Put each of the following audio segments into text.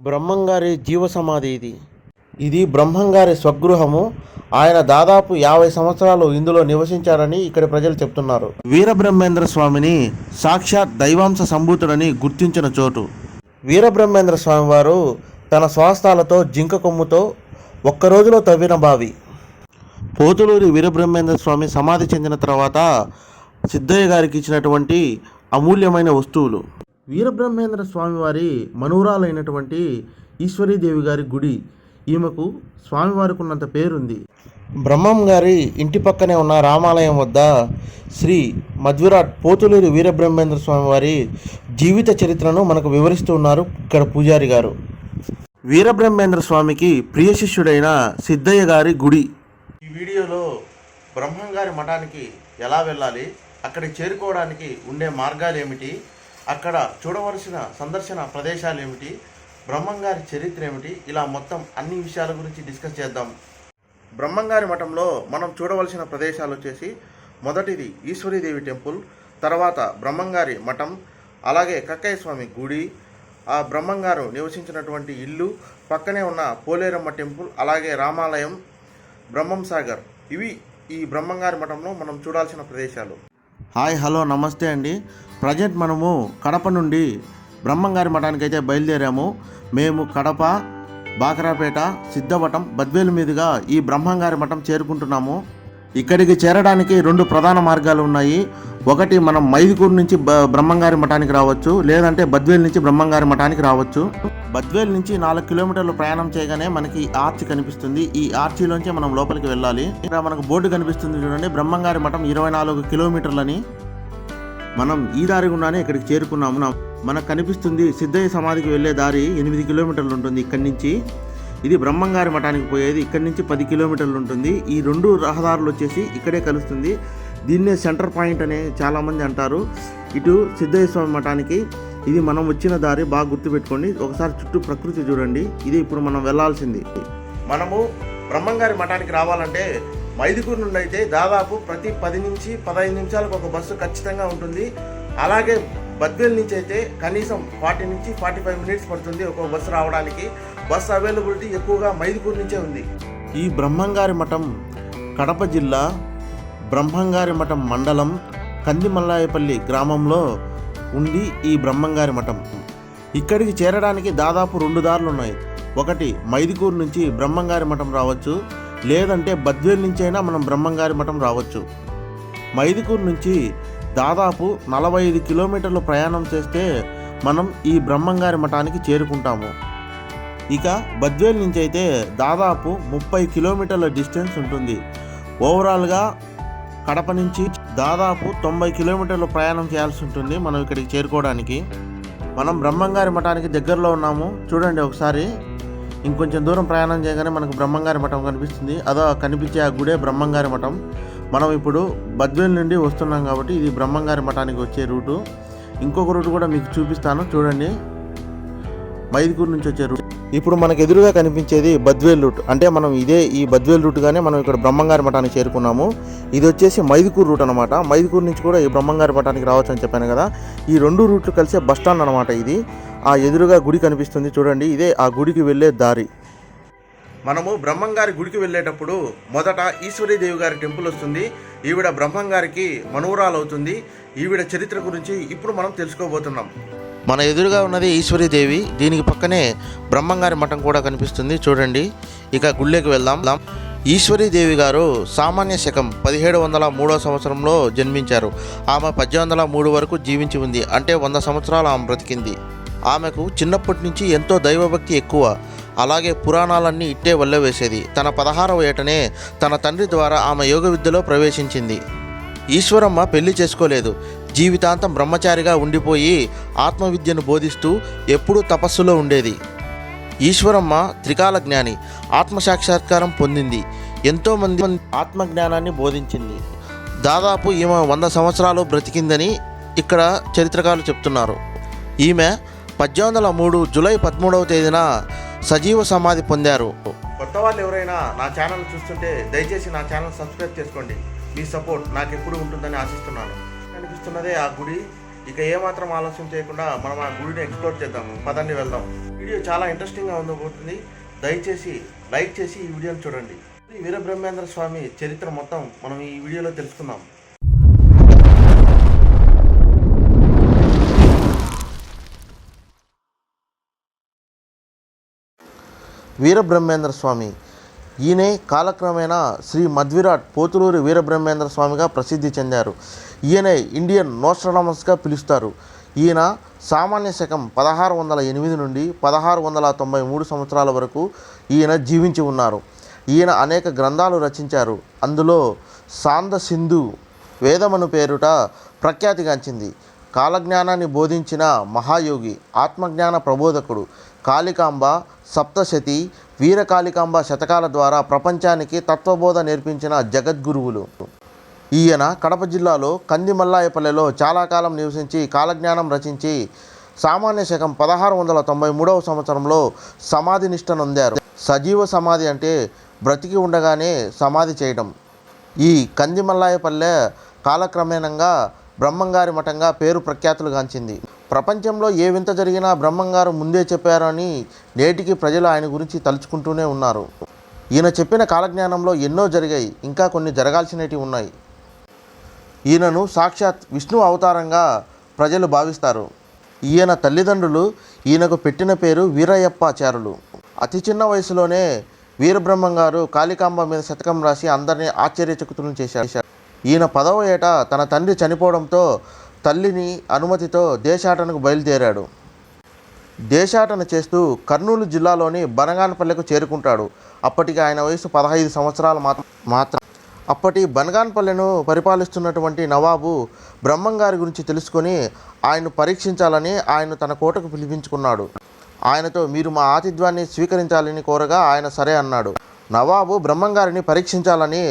బ్రహ్మంగారి జీవ సమాధి ఇది. ఇది బ్రహ్మంగారి స్వగృహము. ఆయన దాదాపు యాభై సంవత్సరాలు ఇందులో నివసించారని ఇక్కడి ప్రజలు చెప్తున్నారు. వీరబ్రహ్మేంద్ర స్వామిని సాక్షాత్ దైవాంశ సంభూతుడని గుర్తించిన చోటు. వీరబ్రహ్మేంద్ర స్వామి వారు తన స్వాస్థాలతో జింక కొమ్ముతో ఒక్క రోజులో తవ్విన బావి. పోతులూరి వీరబ్రహ్మేంద్ర స్వామి సమాధి చెందిన తర్వాత సిద్ధయ్య గారికి ఇచ్చినటువంటి అమూల్యమైన వస్తువులు. వీరబ్రహ్మేంద్ర స్వామి వారి మనువురాలైనటువంటి ఈశ్వరీదేవి గారి గుడి. ఈమెకు స్వామివారికి ఉన్నంత పేరుంది. బ్రహ్మం గారి ఇంటి పక్కనే ఉన్న రామాలయం వద్ద శ్రీ మధ్విరాట్ పోతులూరి వీరబ్రహ్మేంద్ర స్వామి వారి జీవిత చరిత్రను మనకు వివరిస్తూ ఉన్నారు ఇక్కడ పూజారి గారు. వీరబ్రహ్మేంద్ర స్వామికి ప్రియ శిష్యుడైన సిద్ధయ్య గారి గుడి. ఈ వీడియోలో బ్రహ్మంగారి మఠానికి ఎలా వెళ్ళాలి అక్కడికి చేరుకోవడానికి ఉండే మార్గాలు ఏమిటి అక్కడ చూడవలసిన సందర్శన ప్రదేశాలు ఏమిటి బ్రహ్మంగారి చరిత్ర ఏమిటి ఇలా మొత్తం అన్ని విషయాల గురించి డిస్కస్ చేద్దాం. బ్రహ్మంగారి మఠంలో మనం చూడవలసిన ప్రదేశాలు వచ్చేసి మొదటిది ఈశ్వరీదేవి టెంపుల్ తర్వాత బ్రహ్మంగారి మఠం అలాగే కక్కయ్య స్వామి గుడి ఆ బ్రహ్మంగారు నివసించినటువంటి ఇల్లు పక్కనే ఉన్న పోలేరమ్మ టెంపుల్ అలాగే రామాలయం బ్రహ్మం సాగర్ ఇవి ఈ బ్రహ్మంగారి మఠంలో మనం చూడాల్సిన ప్రదేశాలు. హాయ్ హలో నమస్తే అండి. ప్రజెంట్ మనము కడప నుండి బ్రహ్మంగారి మఠానికి అయితే బయలుదేరాము. మేము కడప బాకరాపేట సిద్ధవటం బద్వేలు మీదుగా ఈ బ్రహ్మంగారి మఠం చేరుకుంటున్నాము. ఇక్కడికి చేరడానికి రెండు ప్రధాన మార్గాలు ఉన్నాయి. ఒకటి మనం మైదుకూరు నుంచి బ్రహ్మంగారి మఠానికి రావచ్చు లేదంటే బద్వేల్ నుంచి బ్రహ్మంగారి మఠానికి రావచ్చు. బద్వేల్ నుంచి నాలుగు కిలోమీటర్లు ప్రయాణం చేయగానే మనకి ఆర్చి ఆర్చ్ కనిపిస్తుంది. ఈ ఆర్చిలోంచి మనం లోపలికి వెళ్ళాలి. ఇక్కడ మనకు బోర్డు కనిపిస్తుంది చూడండి. బ్రహ్మంగారి మఠం ఇరవై నాలుగు కిలోమీటర్లని మనం ఈ దారి గుండానే ఇక్కడికి చేరుకున్నాము. మనకు కనిపిస్తుంది సిద్ధయ్య సమాధికి వెళ్ళే దారి ఎనిమిది కిలోమీటర్లు ఉంటుంది ఇక్కడి నుంచి. ఇది బ్రహ్మంగారి మఠానికి పోయేది. ఇక్కడి నుంచి పది కిలోమీటర్లు ఉంటుంది. ఈ రెండు రహదారులు వచ్చేసి ఇక్కడే కలుస్తుంది. దీన్నే సెంటర్ పాయింట్ అనే చాలామంది అంటారు. ఇటు సిద్ధయ్య స్వామి మఠానికి ఇది మనం వచ్చిన దారి బాగా గుర్తుపెట్టుకోండి. ఒకసారి చుట్టూ ప్రకృతి చూడండి. ఇది ఇప్పుడు మనం వెళ్ళాల్సింది. మనము బ్రహ్మంగారి మఠానికి రావాలంటే మైదుకూరు నుండి అయితే దాదాపు ప్రతి పది నుంచి పదహైదు నిమిషాలకు ఒక బస్సు ఖచ్చితంగా ఉంటుంది. అలాగే బద్వేల్ నుంచి అయితే కనీసం ఫార్టీ నుంచి ఫార్టీ ఫైవ్ మినిట్స్ పడుతుంది ఒక బస్సు రావడానికి. బస్ అవైలబిలిటీ ఎక్కువగా మైదుకూరు నుంచే ఉంది. ఈ బ్రహ్మంగారి మఠం కడప జిల్లా బ్రహ్మంగారి మఠం మండలం కందిమల్లాయపల్లి గ్రామంలో ఉంది ఈ బ్రహ్మంగారి మఠం. ఇక్కడికి చేరడానికి దాదాపు రెండు దారులు ఉన్నాయి ఒకటి మైదుకూరు నుంచి బ్రహ్మంగారి మఠం రావచ్చు. లేదంటే బద్వేల్ నుంచి అయినా మనం బ్రహ్మంగారి మఠం రావచ్చు. మైదుకూరు నుంచి దాదాపు నలభై ఐదు కిలోమీటర్లు ప్రయాణం చేస్తే మనం ఈ బ్రహ్మంగారి మఠానికి చేరుకుంటాము. ఇక బద్వేల్ నుంచి అయితే దాదాపు ముప్పై కిలోమీటర్ల డిస్టెన్స్ ఉంటుంది. ఓవరాల్గా కడప నుంచి దాదాపు తొంభై కిలోమీటర్లు ప్రయాణం చేయాల్సి ఉంటుంది మనం ఇక్కడికి చేరుకోవడానికి. మనం బ్రహ్మంగారి మఠానికి దగ్గరలో ఉన్నాము. చూడండి ఒకసారి. ఇంకొంచెం దూరం ప్రయాణం చేయగానే మనకు బ్రహ్మంగారి మఠం కనిపిస్తుంది. అదో కనిపించే ఆ గుడే బ్రహ్మంగారి మఠం. మనం ఇప్పుడు బద్వేల్ నుండి వస్తున్నాం కాబట్టి ఇది బ్రహ్మంగారి మఠానికి వచ్చే రూటు. ఇంకొక రూట్ కూడా మీకు చూపిస్తాను. చూడండి. మైదుకూరు నుంచి వచ్చే రూట్. ఇప్పుడు మనకు ఎదురుగా కనిపించేది బద్వేల్ రూట్. అంటే మనం ఇదే ఈ బద్వేల్ రూట్గానే మనం ఇక్కడ బ్రహ్మంగారి మఠానికి చేరుకున్నాము. ఇది వచ్చేసి మైదుకూరు రూట్ అనమాట మైదుకూరు నుంచి కూడా ఈ బ్రహ్మంగారి మఠానికి రావచ్చు అని చెప్పాను కదా. ఈ రెండు రూట్లు కలిసే బస్ స్టాండ్ అనమాట ఇది. ఆ ఎదురుగా గుడి కనిపిస్తుంది చూడండి. ఇదే ఆ గుడికి వెళ్ళే దారి. మనము బ్రహ్మంగారి గుడికి వెళ్ళేటప్పుడు మొదట ఈశ్వరీదేవి గారి టెంపుల్ వస్తుంది. ఈవిడ బ్రహ్మంగారికి మనువురాలు అవుతుంది. ఈవిడ చరిత్ర గురించి ఇప్పుడు మనం తెలుసుకోబోతున్నాం. మన ఎదురుగా ఉన్నది ఈశ్వరీదేవి దీనికి పక్కనే బ్రహ్మంగారి మఠం కూడా కనిపిస్తుంది. చూడండి. ఇక గుళ్ళేకి వెళ్దాం. ఈశ్వరీదేవి గారు సామాన్య శకం పదిహేడు వందల మూడో సంవత్సరంలో జన్మించారు. ఆమె పద్దెనిమిది వందల మూడు వరకు జీవించి ఉంది. అంటే వంద సంవత్సరాలు ఆమె బ్రతికింది. ఆమెకు చిన్నప్పటి నుంచి ఎంతో దైవభక్తి ఎక్కువ. అలాగే పురాణాలన్నీ ఇట్టే వల్ల వేసేది తన పదహారవ ఏటనే తన తండ్రి ద్వారా ఆమె యోగ విద్యలో ప్రవేశించింది. ఈశ్వరమ్మ పెళ్ళి చేసుకోలేదు. జీవితాంతం బ్రహ్మచారిగా ఉండిపోయి ఆత్మవిద్యను బోధిస్తూ ఎప్పుడూ తపస్సులో ఉండేది. ఈశ్వరమ్మ త్రికాల జ్ఞాని ఆత్మసాక్షాత్కారం పొందింది. ఎంతోమంది ఆత్మజ్ఞానాన్ని బోధించింది. దాదాపు ఈమె వంద సంవత్సరాలు బ్రతికిందని ఇక్కడ చరిత్రకారులు చెప్తున్నారు. ఈమె పద్దెనిమిది వందల మూడు జూలై పదమూడవ తేదీన సజీవ సమాధి పొందారు. కొత్త వాళ్ళు ఎవరైనా నా ఛానల్ చూస్తుంటే దయచేసి నా ఛానల్ సబ్స్క్రైబ్ చేసుకోండి. మీ సపోర్ట్ నాకు ఎప్పుడు ఉంటుందని ఆశిస్తున్నాను. కనిపిస్తున్నదే ఆ గుడి. ఇక ఏమాత్రం ఆలస్యం చేయకుండా మనం ఆ గుడిని ఎక్స్ప్లోర్ చేద్దాం పదండి వెళ్దాం. వీడియో చాలా ఇంట్రెస్టింగ్గా ఉండబోతుంది దయచేసి లైక్ చేసి ఈ వీడియోని చూడండి. వీరబ్రహ్మేంద్ర స్వామి చరిత్ర మొత్తం మనం ఈ వీడియోలో తెలుసుకుందాం. వీరబ్రహ్మేంద్ర స్వామి ఈయనే కాలక్రమేణా శ్రీ మధ్విరాట్ పోతులూరి వీరబ్రహ్మేంద్ర స్వామిగా ప్రసిద్ధి చెందారు. ఈయనే ఇండియన్ నోస్ట్రడామస్గా పిలుస్తారు. ఈయన సామాన్య శకం పదహారు వందల ఎనిమిది నుండి పదహారు వందల తొంభై మూడు సంవత్సరాల వరకు ఈయన జీవించి ఉన్నారు. ఈయన అనేక గ్రంథాలు రచించారు. అందులో సాంద సింధు వేదమను పేరుట ప్రఖ్యాతిగాంచింది. కాలజ్ఞానాన్ని బోధించిన మహాయోగి ఆత్మజ్ఞాన ప్రబోధకుడు కాళికాంబ సప్తశతి వీరకాళికాంబ శతకాల ద్వారా ప్రపంచానికి తత్వబోధ నేర్పించిన జగద్గురువులు. ఈయన కడప జిల్లాలో కందిమల్లాయపల్లెలో చాలా కాలం నివసించి కాలజ్ఞానం రచించి సామాన్య శకం పదహారు వందల తొంభై మూడవ సంవత్సరంలో సమాధి నిష్టనొందారు సజీవ సమాధి అంటే బ్రతికి ఉండగానే సమాధి చేయడం ఈ కందిమల్లాయపల్లె కాలక్రమేణంగా బ్రహ్మంగారి మఠంగా పేరు ప్రఖ్యాతులుగాంచింది ప్రపంచంలో ఏ వింత జరిగినా బ్రహ్మంగారు ముందే చెప్పారని నేటికి ప్రజలు ఆయన గురించి తలుచుకుంటూనే ఉన్నారు. ఈయన చెప్పిన కాలజ్ఞానంలో ఎన్నో జరిగాయి ఇంకా కొన్ని జరగాల్సినవి ఉన్నాయి. ఈయనను సాక్షాత్ విష్ణు అవతారంగా ప్రజలు భావిస్తారు. ఈయన తల్లిదండ్రులు ఈయనకు పెట్టిన పేరు వీరయ్యప్పాచారులు. అతి చిన్న వయసులోనే వీరబ్రహ్మం గారు కాళికాంబ మీద శతకం రాసి అందరినీ ఆశ్చర్యచకుతులను చేశారు. ఈయన పదవ ఏట తన తండ్రి చనిపోవడంతో తల్లిని అనుమతితో దేశాటనకు బయలుదేరాడు. దేశాటన చేస్తూ కర్నూలు జిల్లాలోని బనగానపల్లెకు చేరుకుంటాడు. అప్పటికి ఆయన వయసు పదహైదు సంవత్సరాలు మాత్రం మాత్రం అప్పటి బనగాన్పల్లెను పరిపాలిస్తున్నటువంటి నవాబు బ్రహ్మంగారి గురించి తెలుసుకొని ఆయన్ను పరీక్షించాలని ఆయన తన కోటకు పిలిపించుకున్నాడు. ఆయనతో మీరు మా ఆతిథ్యాన్ని స్వీకరించాలని కోరగా ఆయన సరే అన్నాడు. నవాబు బ్రహ్మంగారిని పరీక్షించాలని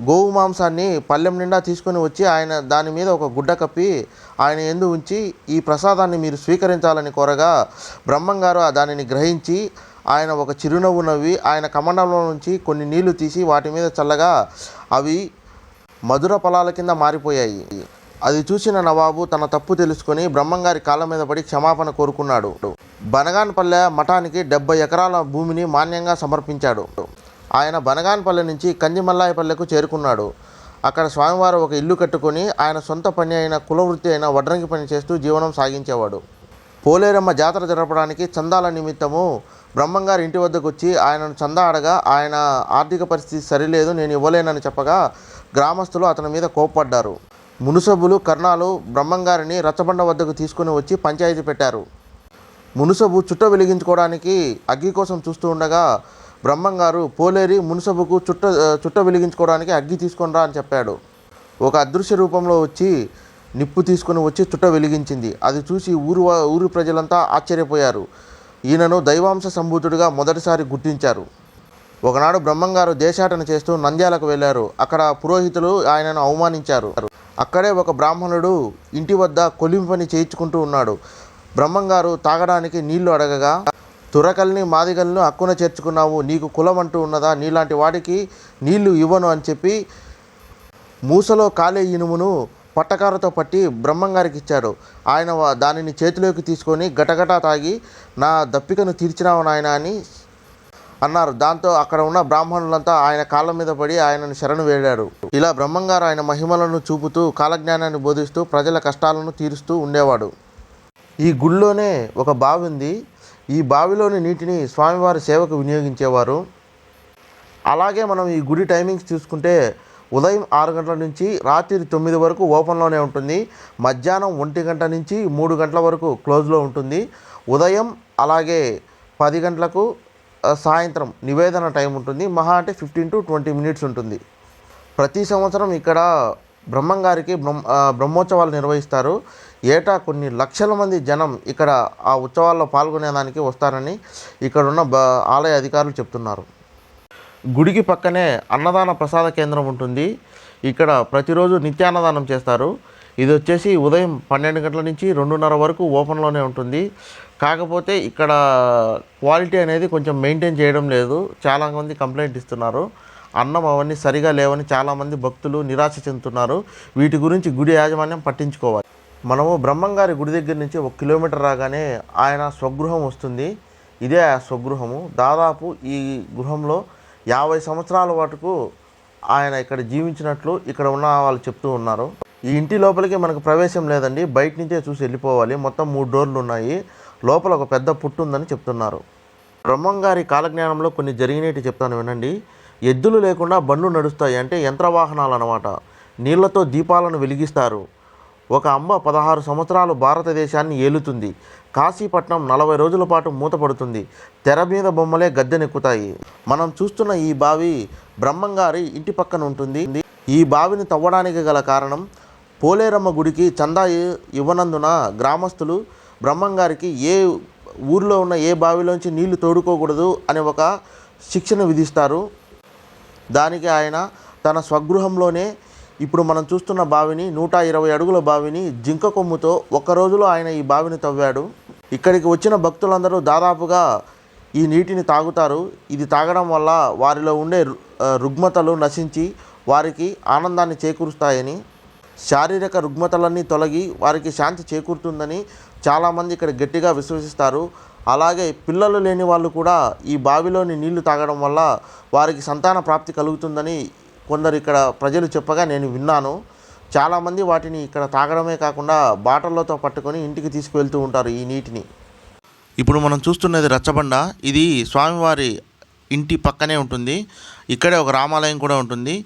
గోవు మాంసాన్ని పళ్ళెం నిండా తీసుకొని వచ్చి ఆయన దాని మీద ఒక గుడ్డ కప్పి ఆయన ఎందు ఉంచి ఈ ప్రసాదాన్ని మీరు స్వీకరించాలని కోరగా బ్రహ్మంగారు ఆ దానిని గ్రహించి ఆయన ఒక చిరునవ్వు నవ్వి ఆయన కమండంలో నుంచి కొన్ని నీళ్ళు తీసి వాటి మీద చల్లగా అవి మధుర ఫలాల కింద మారిపోయాయి. అది చూసిన నవాబు తన తప్పు తెలుసుకొని బ్రహ్మంగారి కాళ్ళ మీద పడి క్షమాపణ కోరుకున్నాడు. బనగాన్పల్లె మఠానికి డెబ్బై ఎకరాల భూమిని మాన్యంగా సమర్పించాడు. ఆయన బనగాన్పల్లె నుంచి కందిమల్లాయపల్లెకు చేరుకున్నాడు. అక్కడ స్వామివారు ఒక ఇల్లు కట్టుకొని ఆయన సొంత పని అయిన కులవృత్తి అయిన వడ్రంగి పని చేస్తూ జీవనం సాగించేవాడు. పోలేరమ్మ జాతర జరపడానికి చందాల నిమిత్తము బ్రహ్మంగారి ఇంటి వద్దకు వచ్చి ఆయనను చందా అడగా ఆయన ఆర్థిక పరిస్థితి సరిలేదు నేను ఇవ్వలేనని చెప్పగా గ్రామస్తులు అతని మీద కోప్పడ్డారు. మునుసబులు కర్ణాలు బ్రహ్మంగారిని రచ్చబండ వద్దకు తీసుకుని వచ్చి పంచాయతీ పెట్టారు. మునుసబు చుట్ట వెలిగించుకోవడానికి అగ్గి కోసం చూస్తూ ఉండగా బ్రహ్మంగారు పోలేరి మున్సబుకు చుట్ట చుట్ట వెలిగించుకోవడానికి అగ్గి తీసుకొని రా అని చెప్పాడు. ఒక అదృశ్య రూపంలో వచ్చి నిప్పు తీసుకొని వచ్చి చుట్ట వెలిగించింది. అది చూసి ఊరు ఊరు ఊరి ప్రజలంతా ఆశ్చర్యపోయారు. ఈయనను దైవాంశ సంభూతుడిగా మొదటిసారి గుర్తించారు. ఒకనాడు బ్రహ్మంగారు దేశాటన చేస్తూ నంద్యాలకు వెళ్ళారు. అక్కడ పురోహితులు ఆయనను అవమానించారు. అక్కడే ఒక బ్రాహ్మణుడు ఇంటి వద్ద కొలింపని చేయించుకుంటూ ఉన్నాడు. బ్రహ్మంగారు తాగడానికి నీళ్ళు అడగగా తురకల్ని మాదిగల్ని హక్కున చేర్చుకున్నావు. నీకు కులం అంటూ ఉన్నదా? నీలాంటి వాడికి నీళ్ళు ఇవ్వను అని చెప్పి మూసలో కాలే ఇనుమును పట్టకారతో పట్టి బ్రహ్మంగారికి ఇచ్చాడు. ఆయన దానిని చేతిలోకి తీసుకొని గటగటా తాగి నా దప్పికను తీర్చినావు నాయన అని అన్నారు. దాంతో అక్కడ ఉన్న బ్రాహ్మణులంతా ఆయన కాళ్ళ మీద పడి ఆయనను శరణు వేడారు ఇలా బ్రహ్మంగారు ఆయన మహిమలను చూపుతూ కాలజ్ఞానాన్ని బోధిస్తూ ప్రజల కష్టాలను తీరుస్తూ ఉండేవాడు. ఈ గుడిలోనే ఒక బావి ఉంది ఈ బావిలోని నీటిని స్వామివారి సేవకు వినియోగించేవారు. అలాగే మనం ఈ గుడి టైమింగ్స్ చూసుకుంటే ఉదయం ఆరు గంటల నుంచి రాత్రి తొమ్మిది వరకు ఓపెన్లోనే ఉంటుంది. మధ్యాహ్నం ఒంటి గంట నుంచి మూడు గంటల వరకు క్లోజ్లో ఉంటుంది. ఉదయం అలాగే పది గంటలకు సాయంత్రం నివేదన టైం ఉంటుంది. మహా అంటే ఫిఫ్టీన్ టు ట్వంటీ మినిట్స్ ఉంటుంది. ప్రతి సంవత్సరం ఇక్కడ బ్రహ్మంగారికి బ్రహ్మ బ్రహ్మోత్సవాలు నిర్వహిస్తారు. ఏటా కొన్ని లక్షల మంది జనం ఇక్కడ ఆ ఉత్సవాల్లో పాల్గొనేదానికి వస్తారని ఇక్కడ ఉన్న బ ఆలయ అధికారులు చెప్తున్నారు. గుడికి పక్కనే అన్నదాన ప్రసాద కేంద్రం ఉంటుంది. ఇక్కడ ప్రతిరోజు నిత్యాన్నదానం చేస్తారు. ఇది వచ్చేసి ఉదయం పన్నెండు గంటల నుంచి రెండున్నర వరకు ఓపెన్లోనే ఉంటుంది. కాకపోతే ఇక్కడ క్వాలిటీ అనేది కొంచెం మెయింటైన్ చేయడం లేదు. చాలామంది కంప్లైంట్ ఇస్తున్నారు. అన్నం అవన్నీ సరిగా లేవని చాలామంది భక్తులు నిరాశ చెందుతున్నారు. వీటి గురించి గుడి యాజమాన్యం పట్టించుకోవాలి. మనము బ్రహ్మంగారి గుడి దగ్గర నుంచి ఒక కిలోమీటర్ రాగానే ఆయన స్వగృహం వస్తుంది. ఇదే ఆ స్వగృహము. దాదాపు ఈ గృహంలో యాభై సంవత్సరాల వాటుకు ఆయన ఇక్కడ జీవించినట్లు ఇక్కడ ఉన్న వాళ్ళు చెప్తూ ఉన్నారు. ఈ ఇంటి లోపలికి మనకు ప్రవేశం లేదండి. బయట నుంచే చూసి వెళ్ళిపోవాలి. మొత్తం మూడు డోర్లు ఉన్నాయి. లోపల ఒక పెద్ద పుట్టు ఉందని చెప్తున్నారు. బ్రహ్మంగారి కాలజ్ఞానంలో కొన్ని జరిగినట్టు చెప్తాను వినండి. ఎద్దులు లేకుండా బండ్లు నడుస్తాయి అంటే యంత్ర వాహనాలు అన్నమాట నీళ్ళతో దీపాలను వెలిగిస్తారు. ఒక అమ్మ పదహారు సంవత్సరాలు భారతదేశాన్ని ఏలుతుంది. కాశీపట్నం నలభై రోజుల పాటు మూతపడుతుంది. తెర మీద బొమ్మలే గద్దెనెక్కుతాయి. మనం చూస్తున్న ఈ బావి బ్రహ్మంగారి ఇంటి పక్కన ఉంటుంది. ఈ బావిని తవ్వడానికి గల కారణం పోలేరమ్మ గుడికి చందా ఇవ్వనందున గ్రామస్తులు బ్రహ్మంగారికి ఏ ఊర్లో ఉన్న ఏ బావిలోంచి నీళ్ళు తోడుకోకూడదు అనే ఒక శిక్షణ విధిస్తారు. దానికి ఆయన తన స్వగృహంలోనే ఇప్పుడు మనం చూస్తున్న బావిని నూట ఇరవై అడుగుల బావిని జింక కొమ్ముతో ఒక్క రోజులో ఆయన ఈ బావిని తవ్వాడు. ఇక్కడికి వచ్చిన భక్తులందరూ దాదాపుగా ఈ నీటిని తాగుతారు. ఇది తాగడం వల్ల వారిలో ఉండే రుగ్మతలు నశించి వారికి ఆనందాన్ని చేకూరుస్తాయని శారీరక రుగ్మతలన్నీ తొలగి వారికి శాంతి చేకూరుతుందని చాలామంది ఇక్కడ గట్టిగా విశ్వసిస్తారు. అలాగే పిల్లలు లేని వాళ్ళు కూడా ఈ బావిలోని నీళ్ళు తాగడం వల్ల వారికి సంతాన ప్రాప్తి కలుగుతుందని కొందరు ఇక్కడ ప్రజలు చెప్పగా నేను విన్నాను. చాలామంది వాటిని ఇక్కడ తాగడమే కాకుండా బాటల్లోతో పట్టుకొని ఇంటికి తీసుకువెళ్తూ ఉంటారు ఈ నీటిని. ఇప్పుడు మనం చూస్తున్నది రచ్చబండ. ఇది స్వామివారి ఇంటి పక్కనే ఉంటుంది. ఇక్కడే ఒక రామాలయం కూడా ఉంటుంది.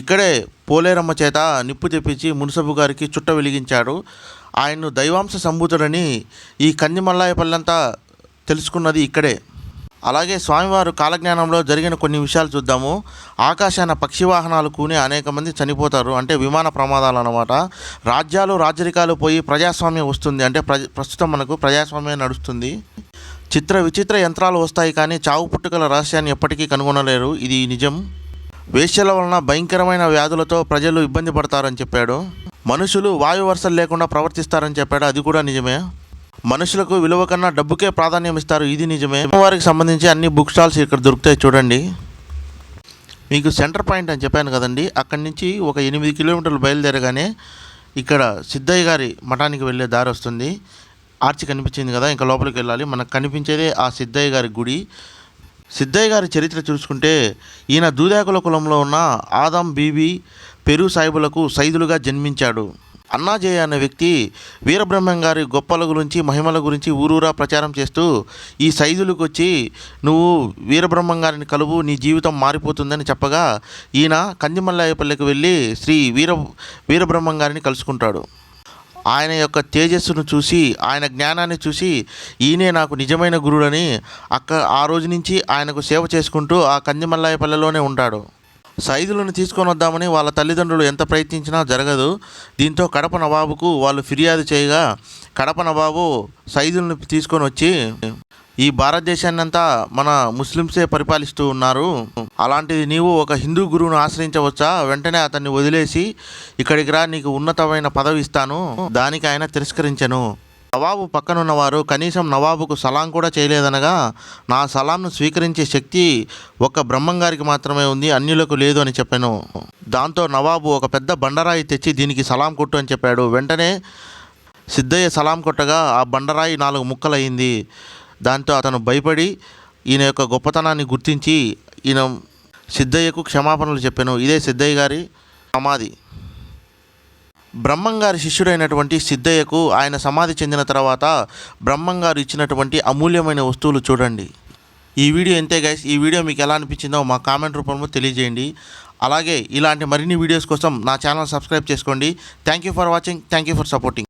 ఇక్కడే పోలేరమ్మ చేత నిప్పు తెప్పించి మున్సబు గారికి చుట్ట వెలిగించాడు ఆయన్ను దైవాంశ సంభూతుడని ఈ కందిమల్లాయపల్లంతా తెలుసుకున్నది ఇక్కడే. అలాగే స్వామివారు కాలజ్ఞానంలో జరిగిన కొన్ని విషయాలు చూద్దాము. ఆకాశాన పక్షి వాహనాలు కూని అనేక మంది చనిపోతారు. అంటే విమాన ప్రమాదాలు అన్నమాట. రాజ్యాలు రాజరికాలు పోయి ప్రజాస్వామ్యం వస్తుంది. అంటే ప్రజ ప్రస్తుతం మనకు ప్రజాస్వామ్యం నడుస్తుంది. చిత్ర విచిత్ర యంత్రాలు వస్తాయి కానీ చావు పుట్టుకల రహస్యాన్ని ఎప్పటికీ కనుగొనలేరు. ఇది నిజం. వేశ్యల వలన భయంకరమైన వ్యాధులతో ప్రజలు ఇబ్బంది పడతారని చెప్పాడు. మనుషులు వాయు వరుసలు లేకుండా ప్రవర్తిస్తారని చెప్పాడు. అది కూడా నిజమే. మనుషులకు విలువ కన్నా డబ్బుకే ప్రాధాన్యం ఇస్తారు. ఇది నిజమే. వారికి సంబంధించి అన్ని బుక్ స్టాల్స్ ఇక్కడ దొరుకుతాయి చూడండి. మీకు సెంటర్ పాయింట్ అని చెప్పాను కదండి. అక్కడి నుంచి ఒక ఎనిమిది కిలోమీటర్లు బయలుదేరగానే ఇక్కడ సిద్ధయ్య గారి మఠానికి వెళ్ళే దారి వస్తుంది. ఆర్చి కనిపించింది కదా ఇంకా లోపలికి వెళ్ళాలి. మనకు కనిపించేదే ఆ సిద్ధయ్య గారి గుడి. సిద్ధయ్య గారి చరిత్ర చూసుకుంటే ఈయన దూదాకుల కులంలో ఉన్న ఆదం బీబీ పెరు సాయిబులకు సైదులుగా జన్మించాడు. అన్నాజయ అనే వ్యక్తి వీరబ్రహ్మం గారి గొప్పల గురించి మహిమల గురించి ఊరూరా ప్రచారం చేస్తూ ఈ సైదులకు వచ్చి నువ్వు వీరబ్రహ్మం గారిని కలువు నీ జీవితం మారిపోతుందని చెప్పగా ఈయన కందిమల్లాయపల్లికి వెళ్ళి శ్రీ వీర వీరబ్రహ్మం గారిని కలుసుకుంటాడు. ఆయన యొక్క తేజస్సును చూసి ఆయన జ్ఞానాన్ని చూసి ఈయనే నాకు నిజమైన గురుడని అక్క ఆ రోజు నుంచి ఆయనకు సేవ చేసుకుంటూ ఆ కందిమల్లాయపల్లెలోనే ఉంటాడు. సైదులను తీసుకొని వద్దామని వాళ్ళ తల్లిదండ్రులు ఎంత ప్రయత్నించినా జరగదు. దీంతో కడప నవాబుకు వాళ్ళు ఫిర్యాదు చేయగా కడప నవాబు సైదులను తీసుకొని వచ్చి ఈ భారతదేశాన్ని అంతా మన ముస్లిమ్సే పరిపాలిస్తూ ఉన్నారు. అలాంటిది నీవు ఒక హిందూ గురువును ఆశ్రయించవచ్చా? వెంటనే అతన్ని వదిలేసి ఇక్కడికి రా నీకు ఉన్నతమైన పదవి ఇస్తాను. దానికి ఆయన తిరస్కరించను. నవాబు పక్కనున్నవారు కనీసం నవాబుకు సలాం కూడా చేయలేదనగా నా సలాంను స్వీకరించే శక్తి ఒక్క బ్రహ్మంగారికి మాత్రమే ఉంది అన్యులకు లేదు అని చెప్పాను. దాంతో నవాబు ఒక పెద్ద బండరాయి తెచ్చి దీనికి సలాం కొట్టు అని చెప్పాడు. వెంటనే సిద్ధయ్య సలాం కొట్టగా ఆ బండరాయి నాలుగు ముక్కలయ్యింది దాంతో అతను భయపడి ఈయన యొక్క గొప్పతనాన్ని గుర్తించి ఈయన సిద్ధయ్యకు క్షమాపణలు చెప్పాను. ఇదే సిద్ధయ్య గారి సమాధి. బ్రహ్మంగారి శిష్యుడైనటువంటి సిద్ధయ్యకు ఆయన సమాధి చెందిన తర్వాత బ్రహ్మంగారు ఇచ్చినటువంటి అమూల్యమైన వస్తువులు చూడండి. ఈ వీడియో ఎంతే గైస్ ఈ వీడియో మీకు ఎలా అనిపించిందో మా కామెంట్ రూపంలో తెలియజేయండి. అలాగే ఇలాంటి మరిన్ని వీడియోస్ కోసం నా ఛానల్ సబ్స్క్రైబ్ చేసుకోండి. Thank you for watching thank you for supporting